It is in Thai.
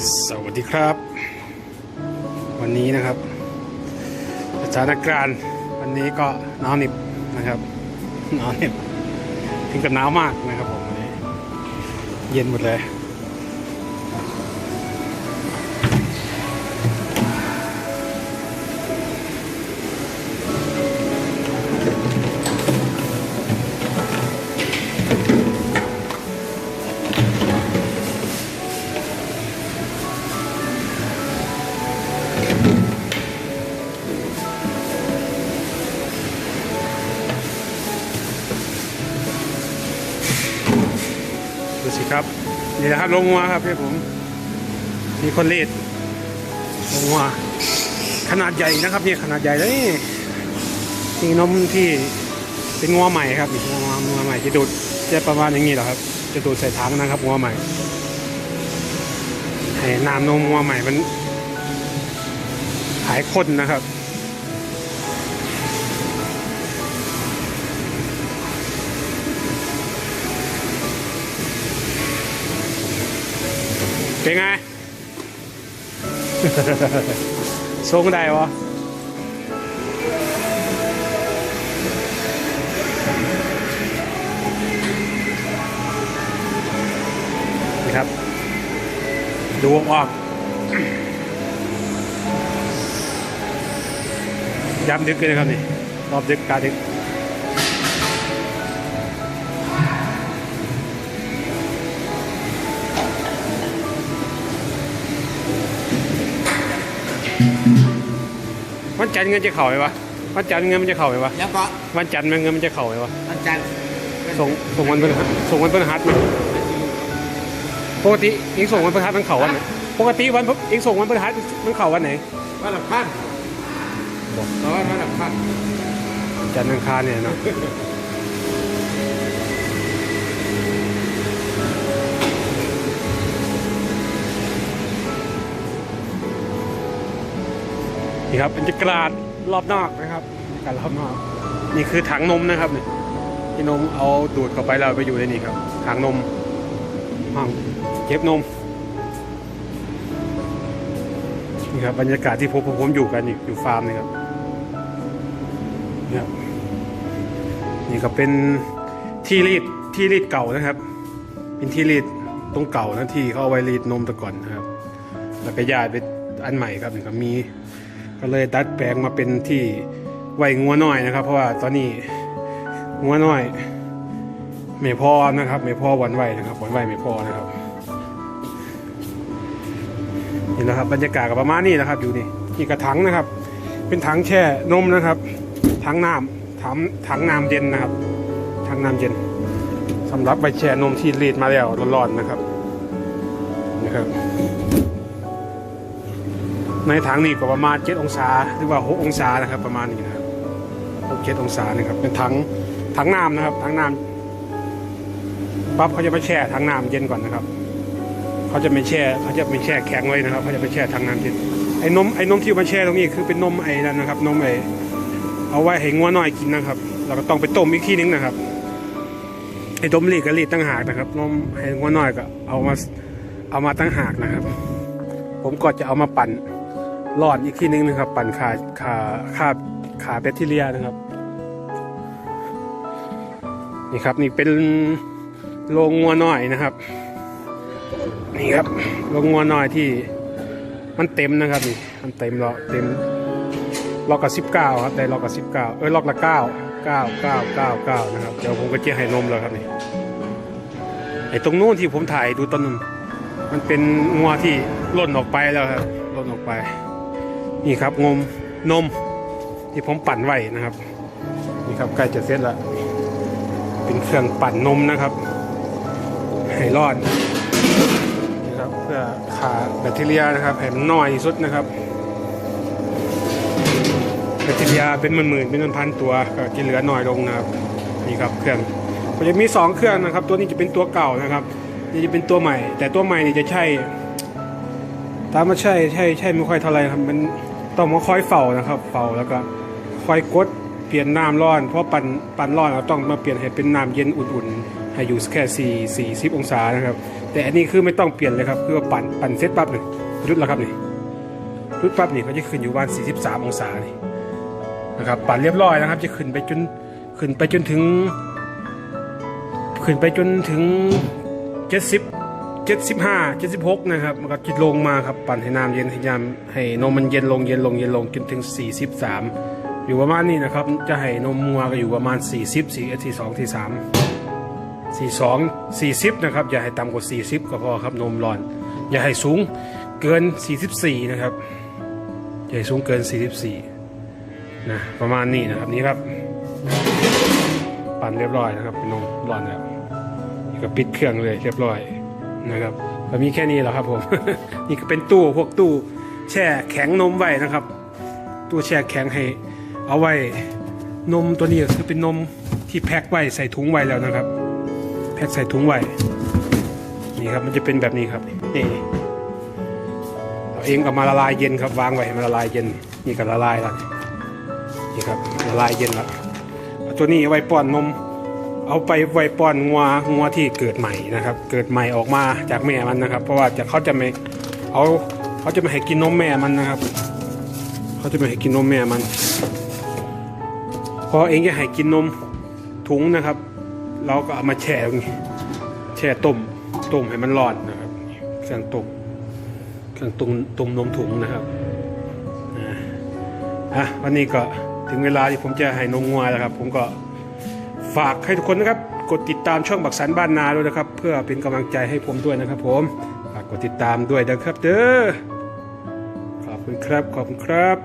สวัสดีครับ วันนี้นะครับสถานการณ์วันนี้ก็หนาวหนิบนะครับหนาวหนิบถึงกับหนาวมากนะครับผมวันนี้เย็นหมดเลย สิครับ นี่นะครับลงงัวครับพี่ผม มีคนรีดลงงัวขนาดใหญ่นะครับนี่ขนาดใหญ่เลยนี่นมที่เป็นงัวใหม่ครับงัวงัวใหม่จะดูดจะประมาณอย่างนี้เหรอครับ จะดูดใส่ถังนะครับงัวใหม่ให้น้ำนมงัวใหม่มันหายข้นนะครับ เป็นไง ทรงได้วะนี่ครับ ดูออกย้ำดึกเลยนะครับนี่ รอบดึกกาดึก วันจันทร์เงินจะเข่าไหมวะวันจันทร์เงินมันจะเข่าไหมวะแล้วก็วันจันทร์เงินมันจะเข่าไหมวะวันจันทร์ส่งส่งวันพฤหัสส่งวันพฤหัสไหมปกติเองส่งวันพฤหัสมันเข่าวันไหนปกติวันพฤเองส่งวันพฤหัสมันเข่าวันไหนวันละพันเพราะว่าวันละพันจันทร์อังคารเนี่ยเนาะ นี่ครับบรรยากาศรอบนอกนะครับบรรยากาศรอบนอก นี่คือถังนมนะครับเนี่ยที่นมเอาดูดเข้าไปแล้วไปอยู่ในนี่ครับถังนมห้องเก็บนมนี่ครับบรรยากาศที่ผมผมผมอยู่กันอยู่อยู่ฟาร์มนี่ครับนี่ครับนี่ก็เป็นที่รีดที่รีดเก่านะครับ เป็นที่รีดตรงเก่านะที่เขาเอาไว้รีดนมแต่ก่อนนะครับ แล้วก็ย้ายไปอันใหม่ครับนี่ครับมี ก็เลยดัดแปลงมาเป็นที่ไว้งัวน้อยนะครับ เพราะว่าตอนนี้งัวน้อยไม่พอนะครับไม่พอวันไหวนะครับวันไหวไม่พอนะครับนี่นะครับบรรยากาศก็ประมาณนี้นะครับ อยู่นี่นี่กระถังนะครับ เป็นถังแช่นมนะครับถังน้ำถังถังน้ำเย็นนะครับถังน้ำเย็นสำหรับใบแช่นมที่รีดมาแล้วร้อนๆนะครับนะครับ ในถังนี่ก็ประมาณ7องศาหรือว่า6องศานะครับ ประมาณนี้นะครับ6 7องศานะครับ เป็นถังถังน้ำนะครับถังน้ำปั๊บเขาจะไปแช่ถังน้ำเย็นก่อนนะครับเขาจะไม่แช่เขาจะไม่แช่แข็งไว้นะครับเขาจะไปแช่ถังน้ำเย็นไอ้นมไอ้นมที่มาแช่ตรงนี้คือเป็นนมไอ้นั่นนะครับ นมไอ้เอาไว้ให้งัวน้อยกินนะครับเราก็ต้องไปต้มอีกทีนึงนะครับไอ้ต้มรีดกับรีดตั้งหากนะครับนมให้งัวน้อยก็เอามาเอามาตั้งหากนะครับ ผมก็จะเอามาปั่น รอดอีกทีนึงนะครับ ปั่นขาขาขาขาแบคทีเรียนะครับ นี่ครับนี่เป็นโรงงัวน้อยนะครับ นี่ครับโรงงัวน้อยที่มันเต็มนะครับนี่มันเต็มแล้วเต็มล็อกกับสิบเก้าครับแต่ล็อกกับสิบเก้าเอ้ยล็อกละเก้าเก้าเก้าเก้าเก้านะครับเดี๋ยวผมก็เจะให้นมแล้วครับนี่ไอ้ตรงนู้นที่ผมถ่ายดูต้นนนมันเป็นงัวที่ล่นออกไปแล้วครับล่นออกไป นี่ครับงมนมที่ผมปั่นไว้นะครับ นี่ครับใกล้จะเสร็จแล้ว เป็นเครื่องปั่นนมนะครับ ให้รอดนี่ครับเพื่อขาแบคทีเรียนะครับให้มันน้อยสุดนะครับแบคทีเรียเป็นหมื่นๆเป็นพันๆตัวก็จะเหลือน้อยลงนะครับนี่ครับเครื่องมันจะมีสองเครื่องนะครับ ตัวนี้จะเป็นตัวเก่านะครับนี่จะเป็นตัวใหม่ แต่ตัวใหม่นี่จะใช่ตามมาใช่ใช่ใช่ไม่ค่อยเท่าไหรครับมัน ต้องมาคอยเฝ้านะครับ เฝ้าแล้วก็คอยกดเปลี่ยนน้ำร้อน เพราะปั่นปั่นร้อนเราต้องมาเปลี่ยนให้เป็นน้ำเย็นอุ่นๆให้อยู่แค่สี่สี่สิบองศานะครับ แต่อันนี้คือไม่ต้องเปลี่ยนเลยครับคือว่าปั่นปั่นเซตปั๊บนี่รุดแล้วครับนี่รุดปั๊บนี่ก็จะขึ้นอยู่ประมาณ43 องศานี่นะครับปั่นเรียบร้อยนะครับ จะขึ้นไปจนขึ้นไปจนถึง ขึ้นไปจนถึง 70 75 76 นะครับ มันก็จิลงมาครับ ปั่นให้น้ำเย็นให้ยามให้นมมันเย็นลงเย็นลงเย็นลงจนถึง 43 อยู่ประมาณนี้นะครับ จะให้นมมัวก็อยู่ประมาณ 40 4 42 43 42 40 นะครับ อย่าให้ต่ำกว่า 40 ก็พอครับนมร้อน อย่าให้สูงเกิน 44 นะครับ อย่าให้สูงเกิน 44 นะ ประมาณนี้นะครับนี่ครับ ปั่นเรียบร้อยนะครับเป็นนมร้อนแล้วก็ปิดเครื่องเลยเรียบร้อย นะครับก็มีแค่นี้แหละครับผม นี่ก็เป็นตู้พวกตู้แช่แข็งนมไว้นะครับ ตู้แช่แข็งให้ เอาไว้นมตัวนี้คือเป็นนมที่แพ็คไว้ใส่ถุงไว้แล้วนะครับ แพ็คใส่ถุงไว้นี่ครับมันจะเป็นแบบนี้ครับนี่เราเองก็มาละลายเย็นครับวางไว้ให้มันละลายเย็นนี่ก็ละลายแล้วนี่ครับละลายเย็นแล้วตัวนี้ไว้ป้อนนม เอาไปไว้ป้อนงัวงัวที่เกิดใหม่นะครับ เกิดใหม่ออกมาจากแม่มันนะครับ เพราะว่าจะเขาจะไม่เอาเขาจะไม่ให้กินนมแม่มันนะครับ เขาจะไม่ให้กินนมแม่มันพอเองจะให้กินนมถุงนะครับ เราก็เอามาแช่ตรงนี้แช่ต้มต้มให้มันร้อนนะครับเครื่องต้มเครื่องต้มต้มนมถุงนะครับอะวันนี้ก็ถึงเวลาที่ผมจะให้นมงัวแล้วครับ ผมก็ ฝากให้ทุกคนนะครับ กดติดตามช่องบักสันบ้านนาด้วยนะครับ เพื่อเป็นกำลังใจให้ผมด้วยนะครับ ผมฝากกดติดตามด้วยนะครับเด้อขอบคุณครับขอบคุณครับ